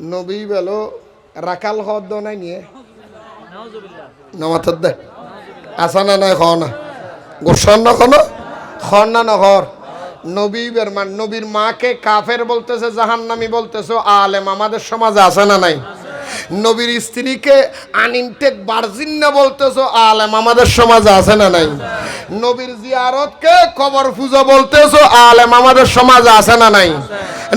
নবী বেলো রাখাল হদ নাই নিয়ে। নমাতর দে। আসা না নাই খ না। গোসন না কোনো খন না নহর নবী বের মান নবীর মাকে কাফের বলতেছে জাহান্নামি বলতেছে আলেম আমাদের সমাজে আছে না নাই? নবীর স্ত্রীকে আনইনটেক বার্জিন না বলতেছো আলেম আমাদের সমাজে আছে না নাই? নবীর জিয়ারতকে কবর পূজা বলতেছো? আলেম আমাদের সমাজে আছে না নাই?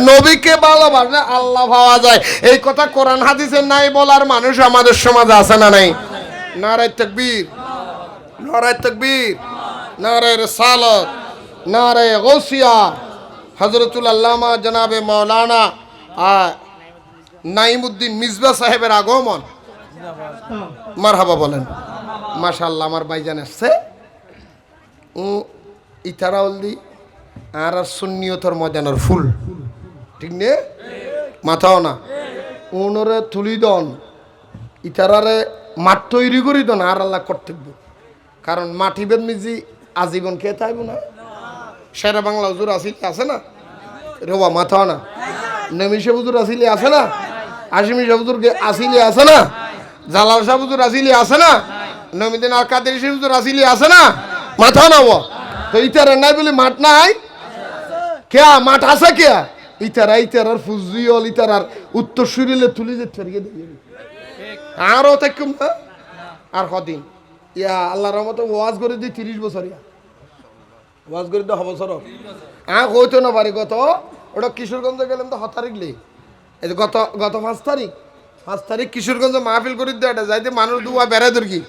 নবীকে ভালোবাসলে আল্লাহ পাওয়া যায়। এই কথা কোরআন হাদিসে নাই বলার মানুষ আমাদের সমাজে আছে না নাই? নারায় তকবীর। নারায় তকবীর। নারায় রসালত। নারায় গৌসিয়া। হজরতুল আল্লামা জনাবে মৌলানা নাইমুদ্দিন মিসবা সাহেবের আগমন। মারহাবা বলেন। মাশাল্লাহ আমার ভাইজান আসছে ও ইতারাউলদি আর আর সুন্নিয়তর ময়দানের ফুল। ঠিক নে? মাথাও না। উনরে তুলি দন। ইতারারে মাঠ তৈরি করি দন, আর আল্লাহ কর্তব্য। কারণ মাটি বেদ মিজি আজীবন খেয়ে থাকব না। সেরা বাংলা হুজুর আসিলে আছে না? রোবা, মাথাও না। নেমিশে হুজুর আসিলে আছে না? আশিমি হুজুর আসিলে আছে না? জালাল শাহ হুজুর আসিলে আছে না? নমিদিন আর কাদের হুজুর আসিলে আছে না? মাথা না ও তো ইতারা নাই বলে মাঠ নাই? কেয়া, মাঠ আছে কেয়া? ইতারা ইতারার ফুজিয়ল ইতারার উত্তর সুরিলে তুলি যে ফেরিয়ে দিয়ে আরও থাকুম না আর কদিন? ইয়া, আল্লাহর রহমতে ওয়াজ করে দিই তিরিশ বছর, ইয়া। ওয়াজ করে দিই বছর। আ কইতো না পারি গত ওটা কিশোরগঞ্জে গেলাম তো হতারিকলি এই গত গত পাঁচ তারিখ। পাঁচ তারিখ কিশোরগঞ্জে মাহফিল করে দিয়ে এটা যাইতে মানুষ দুয়া বেড়াই দর কি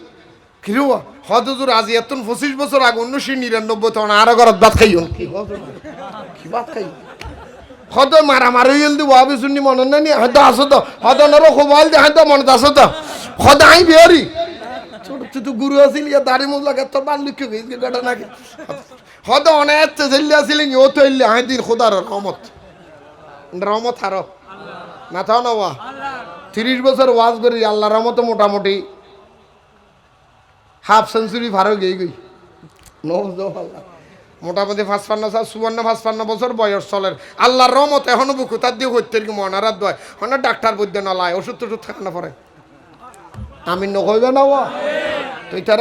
কিরু? হদুজুর আজি এত পঁচিশ বছর আগে উনিশশো নিরানব্বই তখন আরও ঘরত ভাত খাইও কি ভাত খাই? হদ দি ওয়াবি শুনি মনে নাই হয়তো আসো তো। হয়তো নর খোবাইল দে হয়তো মনে আসো তো। হদ আই বিহারি। ছোট ছোট গুরু আছিল ইয়া দাড়ি মুজ লাগে তো বাল লিখে গেছে গাটা নাকি হদ অনেক চেল্লি আসিলেন ও তো ইল্লি আই দিন খোদার রহমত। রহমত হারো না থাও না তিরিশ বছর ওয়াজ করি আল্লাহ রহমত মোটামুটি হাফ সেঞ্চুরি ভারও গেই। গই আল্লাহ। মোটামুটি পাঁচপান্ন সাল, চুয়ান্ন, পাঁচপান্ন বছর বয়স চলের। আল্লাহর রহমত এখনও বুকু তার দিয়ে হইতে কি মনারাত দয় হনে ডাক্তার বৈদ্য নলায়, ওষুধ টষুধ থাকে না পরে। আমি নকইবে না ও। তুই তার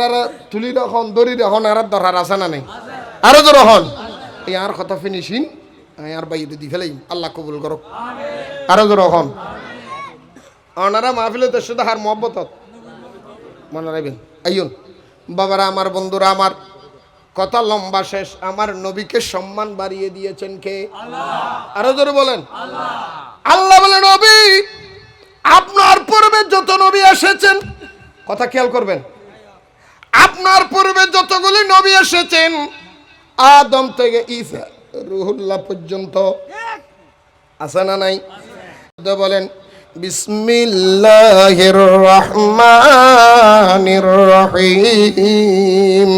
তুলি রখন দড়ি রখন আর দরকার আছে না নেই। আরও তো রহন এই আর কথা ফিনিশিং আর বাইরে দি ফেলাই আল্লাহ কবুল করো আরও তো রহন অনারা মাহফিলে তোর সাথে হার মহব্বত মনে রাখবেন। আইন বাবারা আমার বন্ধুরা আমার কথা লম্বা শেষ। আমার নবীকে সম্মান বাড়িয়ে দিয়েছেন কে? আরও জোরে বলেন। আল্লাহ বলে নবী আপনার পূর্বে যত নবী এসেছেন কথা খেয়াল করবেন আপনার পূর্বে যতগুলি নবী এসেছেন আদম থেকে ঈসা রুহুল্লাহ পর্যন্ত আছে না নাই? তো বলেন বিসমিল্লাহির রহমানির রহিম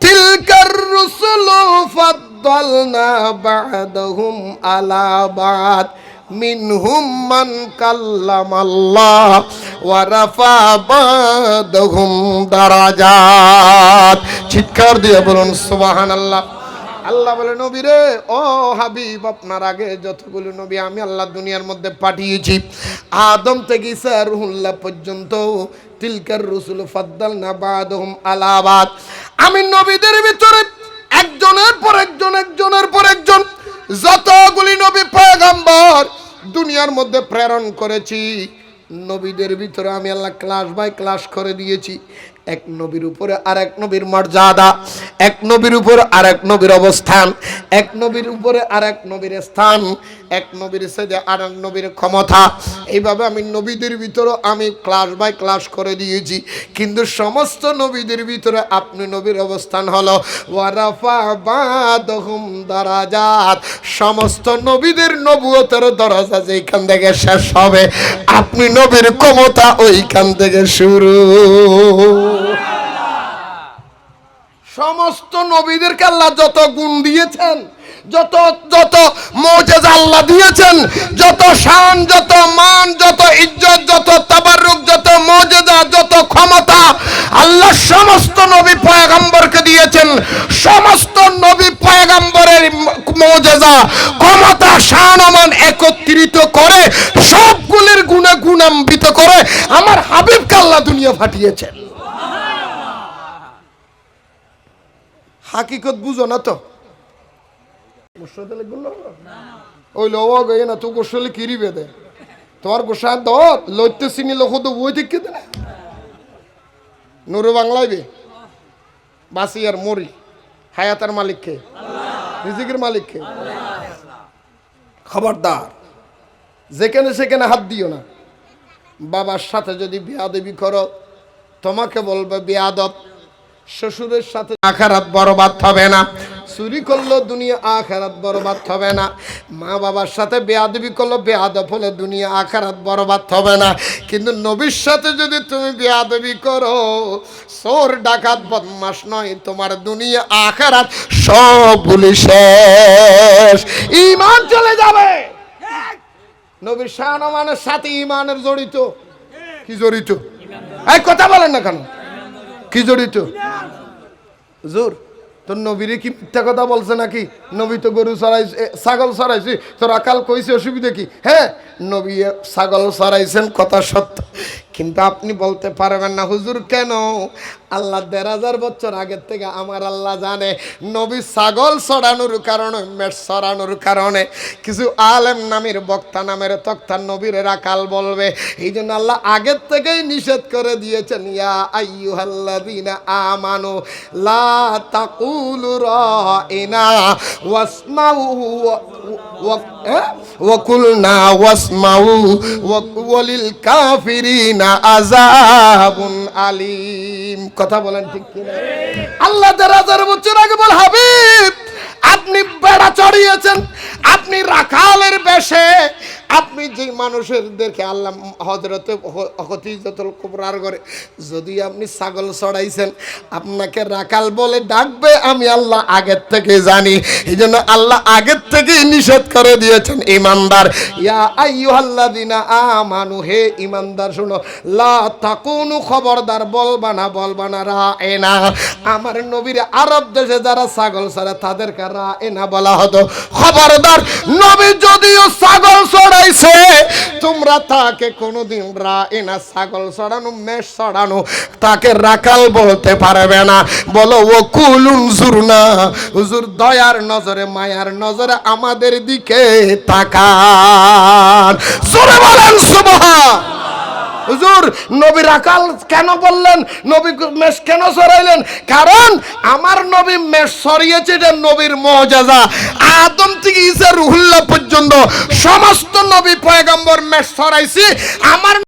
তিলকার রুসুলু ফাদ্দালনা বা'দাহুম আলা বা'দ। মিনহুম মান কাল্লামাল্লাহ ওয়া রাফা বা'দাহুম দারাজাত। চিৎকার দিয়ে বলুন, সুবহানাল্লাহ। আল্লাহ বলে, নবী রে, ও হাবিব, আপনার আগে যতগুলো নবী আমি আল্লাহ দুনিয়ার মধ্যে পাঠিয়েছি। আদম থেকে ঈসা রুহুল্লাহ পর্যন্ত তিলকার রসুল ফাদ্দাল না আলাবাদ আমি নবীদের ভিতরে একজনের পর একজন, একজনের পর একজন যতগুলি নবী পয়গম্বর দুনিয়ার মধ্যে প্রেরণ করেছি। নবীদের ভিতরে আমি আল্লাহ ক্লাস বাই ক্লাস করে দিয়েছি। এক নবীর উপরে আর এক নবীর মর্যাদা, এক নবীর উপরে আর এক নবীর অবস্থান, এক নবীর উপরে আর এক নবীর স্থান, এক নবীর সাথে আর এক নবীর ক্ষমতা। এইভাবে আমি নবীদের ভিতরে আমি ক্লাস বাই ক্লাস করে দিয়েছি। কিন্তু সমস্ত নবীদের ভিতরে আপনি নবীর অবস্থান হলো, ওয়ারাফা বাদহুম দারাজাত। সমস্ত নবীদের নবুয়তের দরজা যেখান থেকে শেষ হবে। আপনি নবীর ক্ষমতা ওইখান থেকে শুরু। সমস্ত নবীদেরকে আল্লাহ যত গুণ দিয়েছেন, যত যত মৌজেজ আল্লাহ দিয়েছেন, যত শান, যত মান, যত ইজ্জত, যত তাবারুক যত মৌজেজা যত ক্ষমতা, আল্লাহ সমস্ত নবী পয়গম্বরকে দিয়েছেন। সমস্ত নবী পয়গম্বরের মৌজেজা ক্ষমতা, শান মান একত্রিত করে সবগুলো গৌরবান্বিত করে আমার হাবিব কাল্লা দুনিয়া ফাটিয়েছেন। হাকিকত বুঝো না তো। ওই না, তো গোসলে কিরি বেদে তোমার লইতে লোক তো বই দে নুরু বাংলায় বে। বাসি আর মরি। হায়াতার মালিককে। রিজিকের মালিককে। খবরদার। যেখানে সেখানে হাত দিও না। বাবার সাথে যদি বিয়াদবি করো, তোমাকে বলবে বিয়াদব। শ্বশুরের সাথে আখারাত বরবাদ হবে না। চুরি করল দুনিয়া আখারাত বরবাদ হবে না। মা বাবার সাথে বেয়াদবি করল বেয়াদব হলে দুনিয়া আখারাত বরবাদ হবে না। কিন্তু নবীর সাথে যদি তুমি বেয়াদবি করো সোর ডাকাত বদমাস নয়, তোমার দুনিয়া আখারাত সবগুলি শেষ। ইমান চলে যাবে। নবীর শাহনমানের সাথে ইমানের জড়িত। কি জড়িত? এই কথা বলেন না কেন? কি জড়িত? জোর। তোর নবীরে কি মিথ্যা কথা বলছে নাকি? নবী তো গরু চড়াইছে ছাগল চড়াইছি। তোর আকাল কইছে অসুবিধা কি? হ্যাঁ নবী ছাগল চড়াইছেন কথা সত্য। কিন্তু আপনি বলতে পারবেন না, হুজুর কেন আল্লাহ দেড় হাজার বছর আগের থেকে আমার আল্লাহ জানে, নবী ছাগল চড়ানোর কারণে, মেষ চড়ানোর কারণে, কিছু আলেম নামের বক্তা নামের তক্তা নবীর রাকাল বলবে, এই জন্য আল্লাহ আগের থেকেই নিষেধ করে দিয়েছেন, ইয়া আইয়ুহাল্লাযীনা আমানু লা তাকুলু রাইনা ওয়াসমাউ ওয়া- ওয়া- হ্যাঁ? ওয়াকুলনা ওয়াসমাউ ওয়া- ওয়ালিল কাফিরিনা আযাবুন আলিম। কথা বলেন ঠিক কিনা? আল্লাহ দেড় হাজার বছর আগে বল, হাবিব, আপনি বেড়া চড়িয়েছেন, আপনি রাখালের বেশে আপনি যে মানুষের দেখে আল্লাহ হজরতে হতিজতুল কুবরার করে যদি আপনি ছাগল চড়াইছেন আপনাকে রাখাল বলে ডাকবে, আমি আল্লাহ আগের থেকে জানি। এই জন্য আল্লাহ আগের থেকেই নিষেধ করে দিয়েছেন, ইমানদার। ইয়া আইয়ুহাল্লাযিনা আমানু, হে ইমানদার, শুনো। লা তাকুনু খবরদার, বলবা না বলবা না রা এনা আমার নবীর আরব দেশে যারা ছাগল ছাড়ে তাদেরকে রা এনা বলা হতো। খবরদার, নবী যদিও ছাগল চড়াইছে তোমরা তাকে কোনোদিন রা এনা ছাগল চড়ানো, মেষ চড়ানো, তাকে রাখাল বলতে পারবে না। বলো, ও কুলুন জুর না। হুজুর, দয়ার নজরে, মায়ার নজরে আমাদের দিকে তাকান। জোরে বলেন সুবহান। হুজুর, নবীর আকাল কেন বললেন? নবী মেষ কেন সরাইলেন? কারণ আমার নবী মেষ সরিয়েছে এটা নবীর মহজাজা আদম থেকে ইসা রুহুল্লাহ পর্যন্ত সমস্ত নবী পয়গম্বর মেষ সরাইছি। আমার